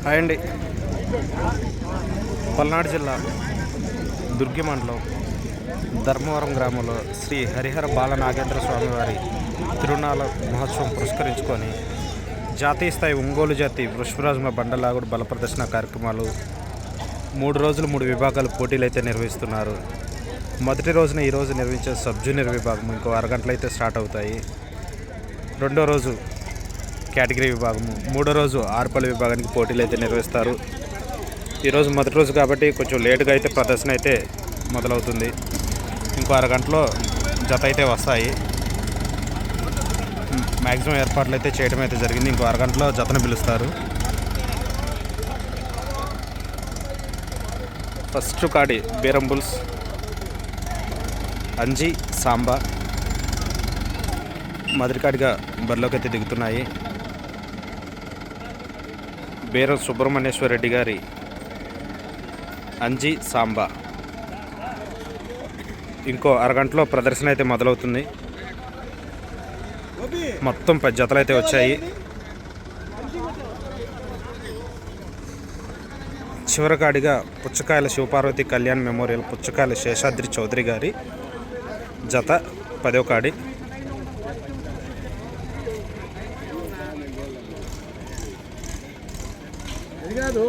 Hi అండి. పల్నాడు జిల్లా దుర్గి మండలం ధర్మవరం గ్రామంలో శ్రీ హరిహర బాల నాగేంద్ర స్వామి వారి తిరునాళ మహోత్సవం పురస్కరించుకొని జాతీయ స్థాయి ఒంగోలు జాతి వృషభరాజుల బండలాగుడు బల ప్రదర్శన కార్యక్రమాలు మూడు రోజులు మూడు విభాగాలు పోటీలు అయితే నిర్వహిస్తున్నారు. మొదటి రోజున ఈరోజు నిర్వహించే సబ్ జూనియర్ విభాగం ఇంకో అరగంటలు అయితే స్టార్ట్ అవుతాయి. రెండో రోజు కేటగిరీ విభాగము. మూడో రోజు ఆరుపల్లి విభాగానికి పోటీలు అయితే నిర్వహిస్తారు ఈరోజు మొదటి రోజు కాబట్టి కొంచెం లేటుగా అయితే ప్రదర్శన అయితే మొదలవుతుంది. ఇంకో అరగంటలో జత అయితే వస్తాయి. మ్యాక్సిమం ఏర్పాట్లు అయితే చేయడం అయితే జరిగింది. ఇంకో అరగంటలో జతను పిలుస్తారు. ఫస్ట్ కాడి బీరం బుల్స్ అంజీ సాంబా మొదటికాడిగా బరిలోకి అయితే దిగుతున్నాయి. బీరం సుబ్రహ్మణ్యేశ్వర రెడ్డి గారి అంజీ సాంబా. ఇంకో అరగంటలో ప్రదర్శన అయితే మొదలవుతుంది. మొత్తం పది జతలు అయితే వచ్చాయి. చివరికాడిగా పుచ్చకాయల శివపార్వతి కళ్యాణ్ మెమోరియల్ పుచ్చకాయల శేషాద్రి చౌదరి గారి జత పదో కాడి Obrigado.